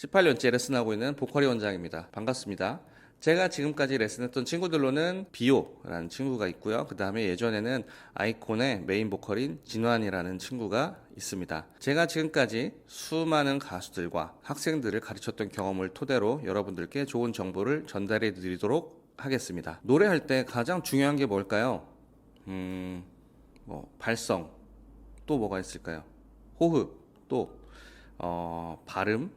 18년째 레슨하고 있는 보컬이 원장입니다. 반갑습니다. 제가 지금까지 레슨했던 친구들로는 비오라는 친구가 있고요. 그 다음에 예전에는 아이콘의 메인 보컬인 진환이라는 친구가 있습니다. 제가 지금까지 수많은 가수들과 학생들을 가르쳤던 경험을 토대로 여러분들께 좋은 정보를 전달해 드리도록 하겠습니다. 노래할 때 가장 중요한 게 뭘까요? 음, 뭐, 발성, 또 뭐가 있을까요? 호흡, 또, 어, 발음,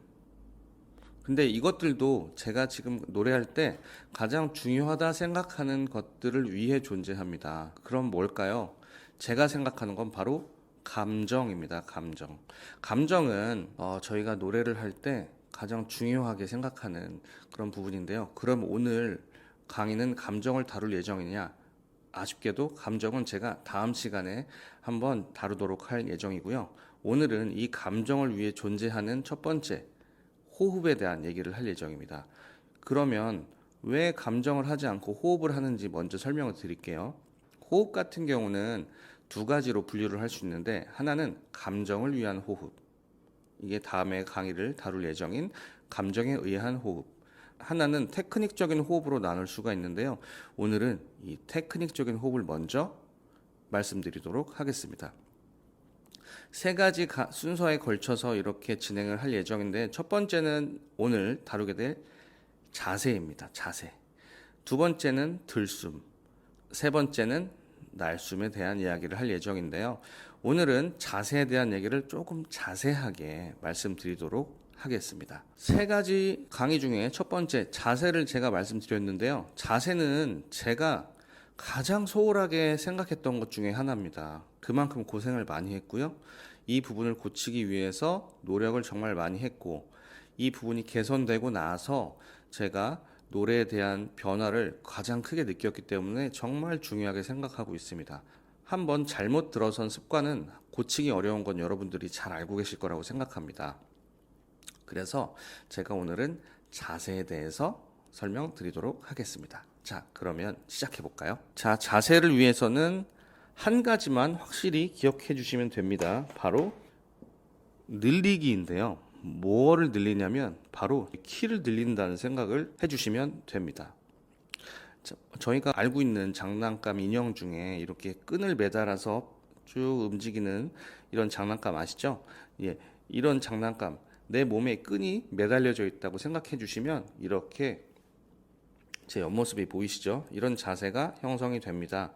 근데 이것들도 제가 지금 노래할 때 가장 중요하다 생각하는 것들을 위해 존재합니다. 그럼 뭘까요? 제가 생각하는 건 바로 감정입니다. 감정. 감정은 어, 저희가 노래를 할 때 가장 중요하게 생각하는 그런 부분인데요. 그럼 오늘 강의는 감정을 다룰 예정이냐? 아쉽게도 감정은 제가 다음 시간에 한번 다루도록 할 예정이고요. 오늘은 이 감정을 위해 존재하는 첫 번째 호흡에 대한 얘기를 할 예정입니다. 그러면 왜 감정을 하지 않고 호흡을 하는지 먼저 설명을 드릴게요. 호흡 같은 경우는 두 가지로 분류를 할 수 있는데 하나는 감정을 위한 호흡. 이게 다음에 강의를 다룰 예정인 감정에 의한 호흡. 하나는 테크닉적인 호흡으로 나눌 수가 있는데요. 오늘은 이 테크닉적인 호흡을 먼저 말씀드리도록 하겠습니다. 세 가지 가- 순서에 걸쳐서 이렇게 진행을 할 예정인데 첫 번째는 오늘 다루게 될 자세입니다. 자세. 두 번째는 들숨. 세 번째는 날숨에 대한 이야기를 할 예정인데요. 오늘은 자세에 대한 얘기를 조금 자세하게 말씀드리도록 하겠습니다. 세 가지 강의 중에 첫 번째 자세를 제가 말씀드렸는데요. 자세는 제가 가장 소홀하게 생각했던 것 중에 하나입니다. 그만큼 고생을 많이 했고요. 이 부분을 고치기 위해서 노력을 정말 많이 했고, 이 부분이 개선되고 나서 제가 노래에 대한 변화를 가장 크게 느꼈기 때문에 정말 중요하게 생각하고 있습니다. 한번 잘못 들어선 습관은 고치기 어려운 건 여러분들이 잘 알고 계실 거라고 생각합니다. 그래서 제가 오늘은 자세에 대해서 설명드리도록 하겠습니다. 자, 그러면 시작해 볼까요? 자, 자세를 위해서는 한 가지만 확실히 기억해 주시면 됩니다. 바로 늘리기인데요. 뭐를 늘리냐면 바로 키를 늘린다는 생각을 해 주시면 됩니다. 자, 저희가 알고 있는 장난감 인형 중에 이렇게 끈을 매달아서 쭉 움직이는 이런 장난감 아시죠? 예, 이런 장난감 내 몸에 끈이 매달려져 있다고 생각해 주시면 이렇게 제 옆모습이 보이시죠? 이런 자세가 형성이 됩니다.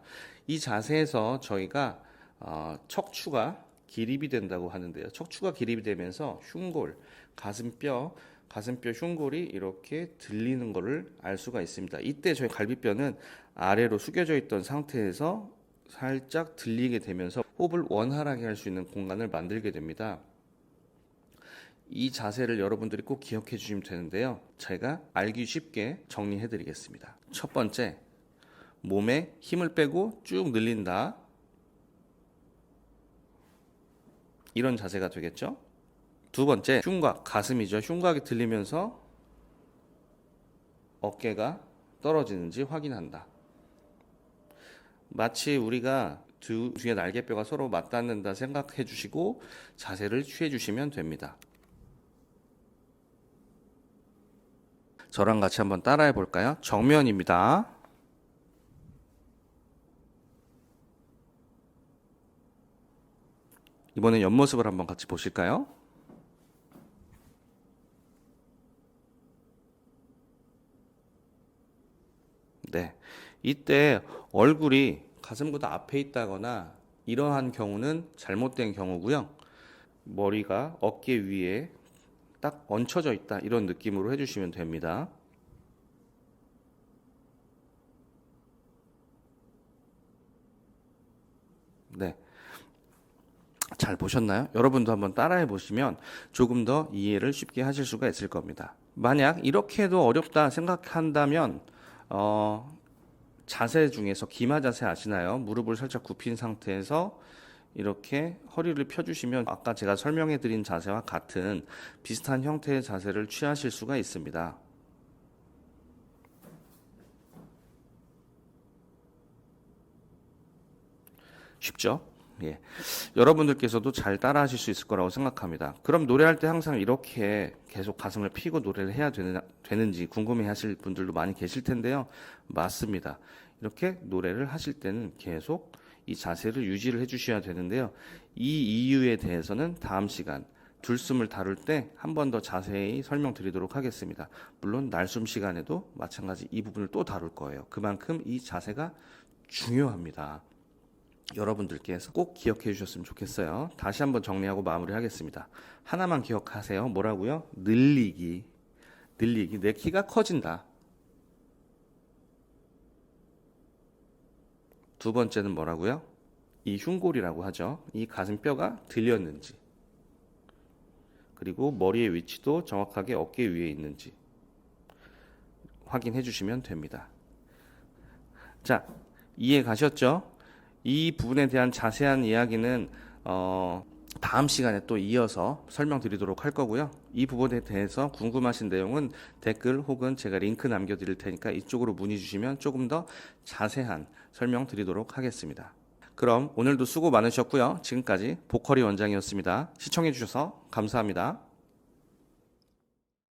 이 자세에서 저희가 어, 척추가 기립이 된다고 하는데요. 척추가 기립이 되면서 흉골, 가슴뼈, 가슴뼈 흉골이 이렇게 들리는 것을 알 수가 있습니다. 이때 저희 갈비뼈는 아래로 숙여져 있던 상태에서 살짝 들리게 되면서 호흡을 원활하게 할 수 있는 공간을 만들게 됩니다. 이 자세를 여러분들이 꼭 기억해 주시면 되는데요. 제가 알기 쉽게 정리해 드리겠습니다. 첫 번째, 몸에 힘을 빼고 쭉 늘린다. 이런 자세가 되겠죠? 두 번째, 흉곽, 가슴이죠. 흉곽이 들리면서 어깨가 떨어지는지 확인한다. 마치 우리가 두 뒤에 날개뼈가 서로 맞닿는다 생각해 주시고 자세를 취해 주시면 됩니다. 저랑 같이 한번 따라해 볼까요? 정면입니다. 이번엔 옆모습을 한번 같이 보실까요? 네. 이때 얼굴이 가슴보다 앞에 있다거나 이러한 경우는 잘못된 경우고요. 머리가 어깨 위에 딱 얹혀져 있다 이런 느낌으로 해주시면 됩니다. 네. 잘 보셨나요? 여러분도 한번 따라해 보시면 조금 더 이해를 쉽게 하실 수가 있을 겁니다. 만약 이렇게 해도 어렵다 생각한다면 어, 자세 중에서 기마 자세 아시나요? 무릎을 살짝 굽힌 상태에서 이렇게 허리를 펴주시면 아까 제가 설명해 드린 자세와 같은 비슷한 형태의 자세를 취하실 수가 있습니다. 쉽죠? 예. 여러분들께서도 잘 따라 하실 수 있을 거라고 생각합니다. 그럼 노래할 때 항상 이렇게 계속 가슴을 피고 노래를 해야 되는, 되는지 궁금해 하실 분들도 많이 계실 텐데요. 맞습니다. 이렇게 노래를 하실 때는 계속 이 자세를 유지를 해 주셔야 되는데요. 이 이유에 대해서는 다음 시간 둘숨을 다룰 때 한 번 더 자세히 설명드리도록 하겠습니다. 물론 날숨 시간에도 마찬가지 이 부분을 또 다룰 거예요. 그만큼 이 자세가 중요합니다. 여러분들께서 꼭 기억해 주셨으면 좋겠어요. 다시 한번 정리하고 마무리하겠습니다. 하나만 기억하세요. 뭐라고요? 늘리기. 늘리기. 내 키가 커진다. 두 번째는 뭐라고요? 이 흉골이라고 하죠. 이 가슴뼈가 들렸는지. 그리고 머리의 위치도 정확하게 어깨 위에 있는지 확인해 주시면 됩니다. 자, 이해 가셨죠? 이 부분에 대한 자세한 이야기는 어, 다음 시간에 또 이어서 설명드리도록 할 거고요. 이 부분에 대해서 궁금하신 내용은 댓글 혹은 제가 링크 남겨드릴 테니까 이쪽으로 문의 주시면 조금 더 자세한 설명 드리도록 하겠습니다. 그럼 오늘도 수고 많으셨고요. 지금까지 보컬이 원장이었습니다. 시청해 주셔서 감사합니다.